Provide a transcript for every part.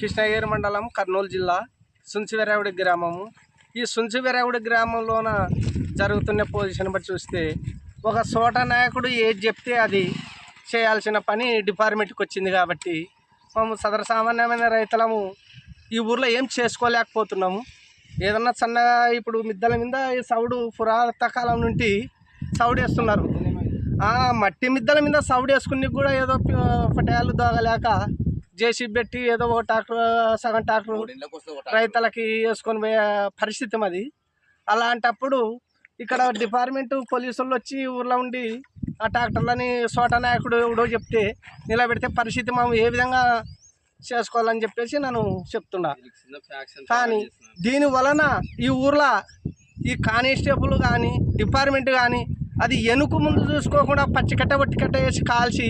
కృష్ణగిరి మండలం కర్నూలు జిల్లా సుంచివెరావుడి గ్రామము. ఈ సుంచివెరావుడి గ్రామంలోన జరుగుతున్న పొజిషన్ బట్టి చూస్తే ఒక సోట నాయకుడు ఏది చెప్తే అది చేయాల్సిన పని డిపార్ట్మెంట్కి వచ్చింది కాబట్టి మేము సదర సామాన్యమైన రైతులము ఈ ఊర్లో ఏం చేసుకోలేకపోతున్నాము. ఏదన్నా సన్నగా ఇప్పుడు మిద్దల మీద ఈ సౌడు పురాతన కాలం నుండి సౌడు వేస్తున్నారు. మట్టి మిద్దల మీద సౌడు కూడా ఏదో ప- దోగలేక జేసీబీ పెట్టి ఏదో ఒక ట్రాక్టర్ సగం ట్రాక్టర్ రైతులకి వేసుకొని పోయే పరిస్థితి మాది. అలాంటప్పుడు ఇక్కడ డిపార్ట్మెంట్ పోలీసులు వచ్చి ఊర్లో ఉండి ఆ ట్రాక్టర్లని సోట నాయకుడు ఎవడో చెప్తే నిలబెడితే పరిస్థితి మేము ఏ విధంగా చేసుకోవాలని చెప్పేసి నేను చెప్తున్నా. కానీ దీని వలన ఈ ఊర్లో ఈ కానిస్టేబుల్ కానీ డిపార్ట్మెంట్ కానీ అది ఎనుకు ముందు చూసుకోకుండా పచ్చి కట్ట పట్టి కట్ట వేసి కాల్చి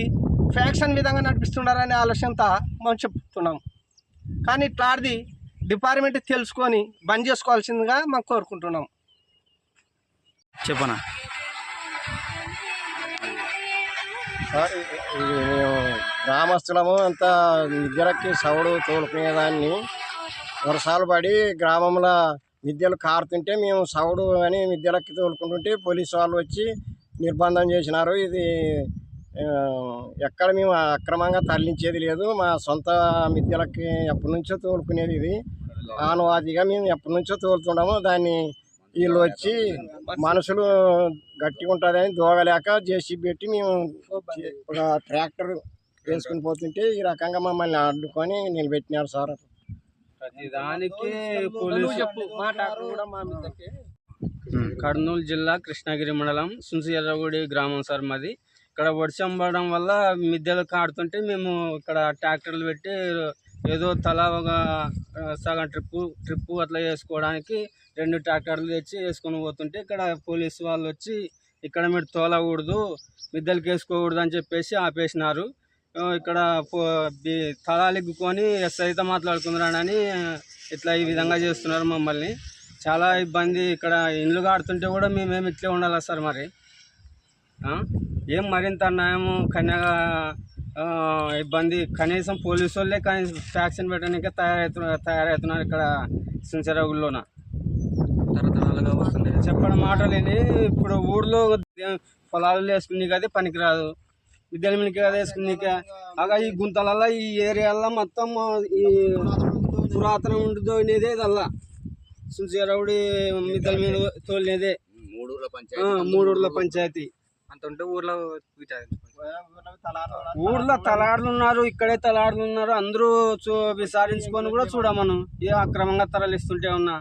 ఫ్యాక్షన్ విధంగా నడిపిస్తున్నారనే ఆలోచనతో మనం చెప్తున్నాం కానీ ఇట్లాంటిది డిపార్ట్మెంట్ తెలుసుకొని బంద్ చేసుకోవాల్సిందిగా మనం కోరుకుంటున్నాం. చెప్పనా? సార్ ఇది మేము గ్రామస్తులము అంతా విద్యలకి సౌడు తోలుకునేదాన్ని వర్షాలు పడి గ్రామంలో విద్యలు కారుతుంటే మేము సౌడు అని విద్యలకి తోలుకుంటుంటే పోలీసు వాళ్ళు వచ్చి నిర్బంధం చేసినారు. ఇది ఎక్కడ మేము అక్రమంగా తరలించేది లేదు. మా సొంత విద్యలకి ఎప్పటి నుంచో తోలుకునేది ఇది. ఆనవాదిగా మేము ఎప్పటి నుంచో తోలుతున్నాము దాన్ని వీళ్ళు వచ్చి మనుషులు గట్టిగా ఉంటుందని దోగలేక జేసీబీ పెట్టి మేము ఒక ట్రాక్టర్ వేసుకుని పోతుంటే ఈ రకంగా మమ్మల్ని అడ్డుకొని నిలబెట్టినారు సార్. మీదకి కర్నూలు జిల్లా కృష్ణగిరి మండలం సుంసియర్రగుడి గ్రామం సార్ మాది. ఇక్కడ వర్షం పడడం వల్ల మిద్దెలు కాడుతుంటే మేము ఇక్కడ ట్రాక్టర్లు పెట్టి ఏదో తలా ఒక సగం ట్రిప్పు ట్రిప్పు అట్లా వేసుకోవడానికి రెండు ట్రాక్టర్లు తెచ్చి వేసుకొని పోతుంటే ఇక్కడ పోలీసు వాళ్ళు వచ్చి ఇక్కడ మీరు తోలకూడదు మిద్దెలకి వేసుకోకూడదు అని చెప్పేసి ఆపేసినారు. ఇక్కడ పో- ఎస్ఐతో మాట్లాడుకుందరానని ఇట్లా ఈ విధంగా చేస్తున్నారు మమ్మల్ని. చాలా ఇబ్బంది ఇక్కడ ఇండ్లు కాడుతుంటే కూడా మేమేమి ఇట్లే ఉండాలా సార్ మరి? ఏం మరింత అన్యాయము? కన్యాగా ఆ, ఇబ్బంది. కనీసం పోలీసు వాళ్ళే కనీసం ఫ్యాక్షన్ పెట్టడానికే తయారవుతున్నారు తయారవుతున్నారు ఇక్కడ సించరగుల్లోన తరతరాలుగా వస్తుంది చెప్పడం మాటలేని ఇప్పుడు ఊర్లో పొలాలు వేసుకుని అదే పనికిరాదు. విద్యల మీదకి కదా వేసుకునికే. అగా ఈ గుంతలల్లో ఈ ఏరియాలో మొత్తం ఈ పురాతన ఉంటుందో ఇదే ఇదల్లా. సుంచరవుడి మిద్దల మీద తోలినదే. ఆ, మూడూర్ల పంచాయతీ. అంత ఉంటే ఊర్లో ఊర్లో తలాడులు ఉన్నారు ఇక్కడే తలాడులు ఉన్నారు అందరూ చూ విచారించుకొని కూడా చూడమను. ఏ అక్రమంగా తరలిస్తుంటే ఉన్నా